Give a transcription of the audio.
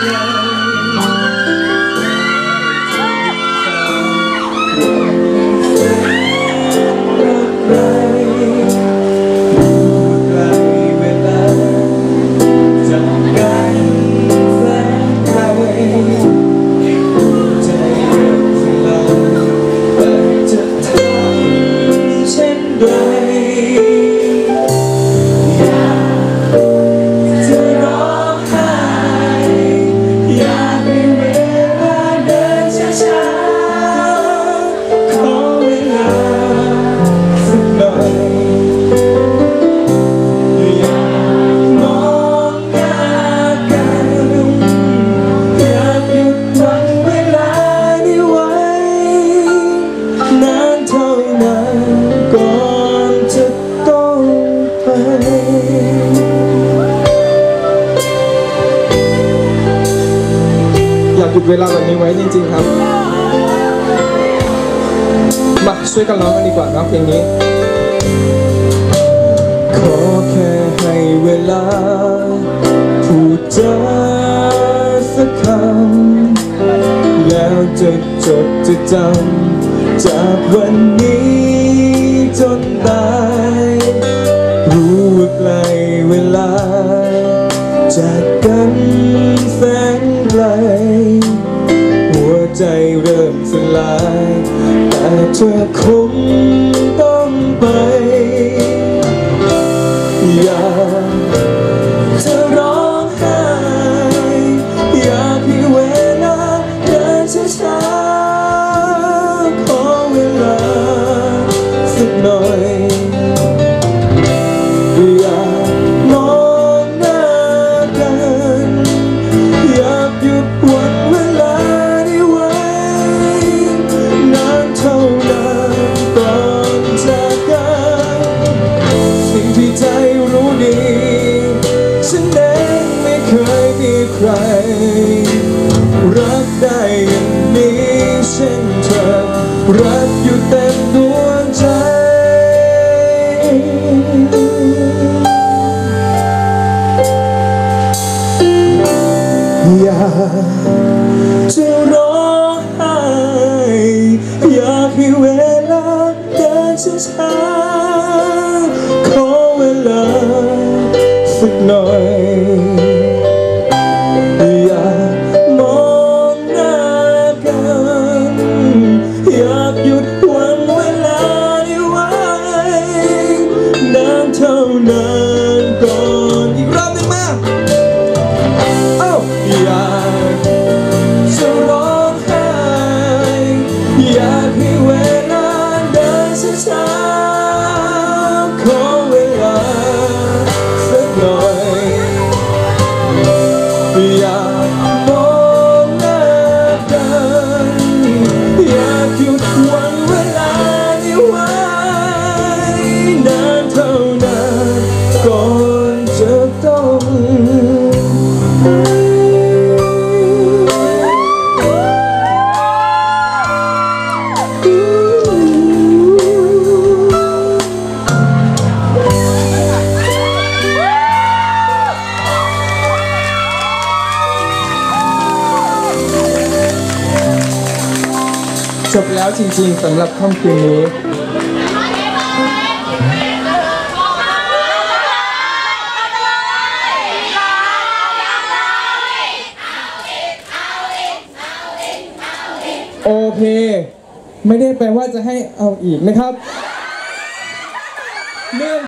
Yeah. เวลาแบบนี้ไว้จริง ๆ ครับ มาช่วยกันร้องกันดีกว่านอะเพลงนี้ ขอแค่ให้เวลา พูดจาสักคำแล้วจะจดจะจำจากวันนี้ ใจเริ่มสลาย แต่เธอคงต้องไป อยากจะร้องไห้ อยากมีเวลาเดินช้า ใคร รักได้อย่างนี้เช่นเธอ รักอยู่เต็มดวงใจ อยากจะร้องไห้อยากให้เวลาเดินช้าๆขอเวลาสักหน่อยอย ท่านานก่อนอีกรอบหนึ่งมาเอ้าอยากจะร้องไห้อยากให้เว จบแล้วจริงๆสำหรับค่ำคืนนี้โอเค ไม่ได้แปลว่าจะให้เอาอีกนะครับเนื่อง